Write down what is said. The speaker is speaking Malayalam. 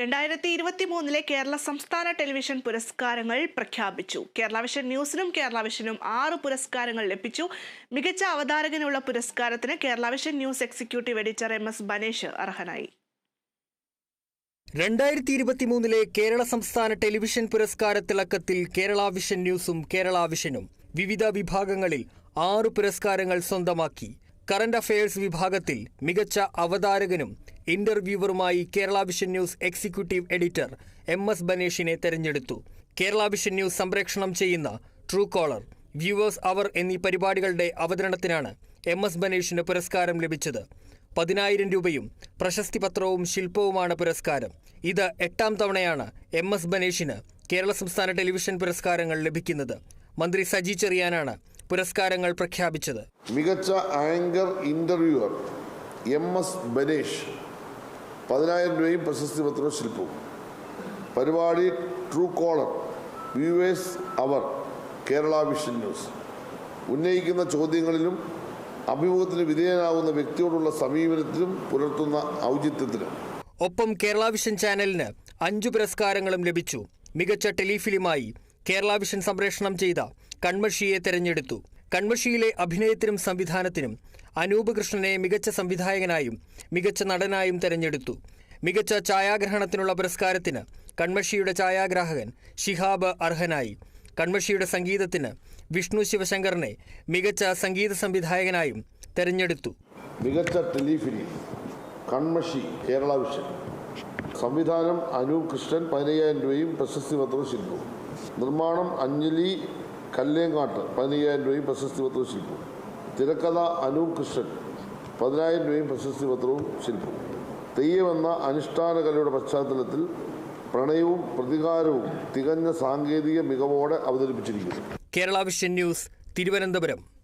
രണ്ടായിരത്തി ഇരുപത്തി മൂന്നിലെ കേരള സംസ്ഥാന ടെലിവിഷൻ പുരസ്കാരങ്ങൾ പ്രഖ്യാപിച്ചു. കേരള വിഷൻ ന്യൂസിനും കേരള വിഷനും ആറ് പുരസ്കാരങ്ങൾ ലഭിച്ചു. മികച്ച അവതാരകനുള്ള പുരസ്കാരത്തിന് Kerala vision news executive editor M S Banesh അർഹനായി. രണ്ടായിരത്തി ഇരുപത്തി മൂന്നിലെ കേരള സംസ്ഥാന ടെലിവിഷൻ പുരസ്കാര തിളക്കത്തിൽ കേരള വിഷൻ ന്യൂസും കേരള വിഷനും വിവിധ വിഭാഗങ്ങളിൽ ആറ് പുരസ്കാരങ്ങൾ സ്വന്തമാക്കി. കറന്റ് അഫയേഴ്സ് വിഭാഗത്തിൽ മികച്ച അവതാരകനും ഇന്റർവ്യൂവറുമായി Kerala vision news executive editor M S ബനേഷിനെ തെരഞ്ഞെടുത്തു. കേരള വിഷൻ ന്യൂസ് സംപ്രേഷണം ചെയ്യുന്ന ട്രൂ കോളർ വ്യൂവേഴ്സ് അവർ എന്നീ പരിപാടികളുടെ അവതരണത്തിനാണ് എം എസ് ബനേഷിന് പുരസ്കാരം ലഭിച്ചത്. പതിനായിരം രൂപയും പ്രശസ്തി പത്രവും ശില്പവുമാണ് പുരസ്കാരം. ഇത് എട്ടാം തവണയാണ് എം എസ് ബനേഷിന് കേരള സംസ്ഥാന ടെലിവിഷൻ പുരസ്കാരങ്ങൾ ലഭിക്കുന്നത്. മന്ത്രി സജി ചെറിയാനാണ് പുരസ്കാരങ്ങൾ പ്രഖ്യാപിച്ചത്. മികച്ച anchor interviewer M S Banesh പതിനായിരം രൂപയും പ്രശസ്തി പത്രവും ശില്പവും. പരിപാടി ട്രൂ കോളർ വ്യൂവേഴ്സ് അവർ കേരള വിഷൻ ന്യൂസ് ഉന്നയിക്കുന്ന ചോദ്യങ്ങളിലും അഭിമുഖത്തിന് വിധേയനാകുന്ന വ്യക്തിയോടുള്ള സമീപനത്തിലും പുലർത്തുന്ന ഔചിത്യത്തിലും ഒപ്പം കേരള വിഷൻ ചാനലിന് അഞ്ചു പുരസ്കാരങ്ങളും ലഭിച്ചു. മികച്ച ടെലിഫിലിമായി കേരള വിഷൻ സംപ്രേഷണം ചെയ്ത കൺമഷിയെ തെരഞ്ഞെടുത്തു. കൺമഷിയിലെ അഭിനയത്തിനും സംവിധാനത്തിനും അനൂപ് കൃഷ്ണനെ മികച്ച സംവിധായകനായും മികച്ച നടനായും തെരഞ്ഞെടുത്തു. മികച്ച ഛായാഗ്രഹണത്തിനുള്ള പുരസ്കാരത്തിന് കൺമഷിയുടെ ഛായാഗ്രാഹകൻ ഷിഹാബ് അർഹനായി. കൺമഷിയുടെ സംഗീതത്തിന് വിഷ്ണു ശിവശങ്കറിനെ മികച്ച സംഗീത സംവിധായകനായും തെരഞ്ഞെടുത്തു. മികച്ച ടെലിഫിലിം കൺമഷി കേരള വിഷൻ. സംവിധാനം അനൂപ് കൃഷ്ണൻ പതിനയ്യായിരം രൂപയും പ്രശസ്തി പത്രവും ശില്പവും. നിർമ്മാണം അഞ്ജലി കല്ലേങ്ങാട്ട് പതിനയ്യായിരം രൂപയും പ്രശസ്തി പത്രവും ശില്പവും. തിരക്കഥ അനൂപ് കൃഷ്ണൻ പതിനായിരം രൂപയും പ്രശസ്തി പത്രവും ശില്പവും. തെയ്യമെന്ന അനുഷ്ഠാന കലയുടെ പശ്ചാത്തലത്തിൽ പ്രണയവും പ്രതികാരവും തികഞ്ഞ സാങ്കേതിക മികവോടെ അവതരിപ്പിച്ചിരിക്കുന്നു. Kerala vision news Thiruvananthapuram.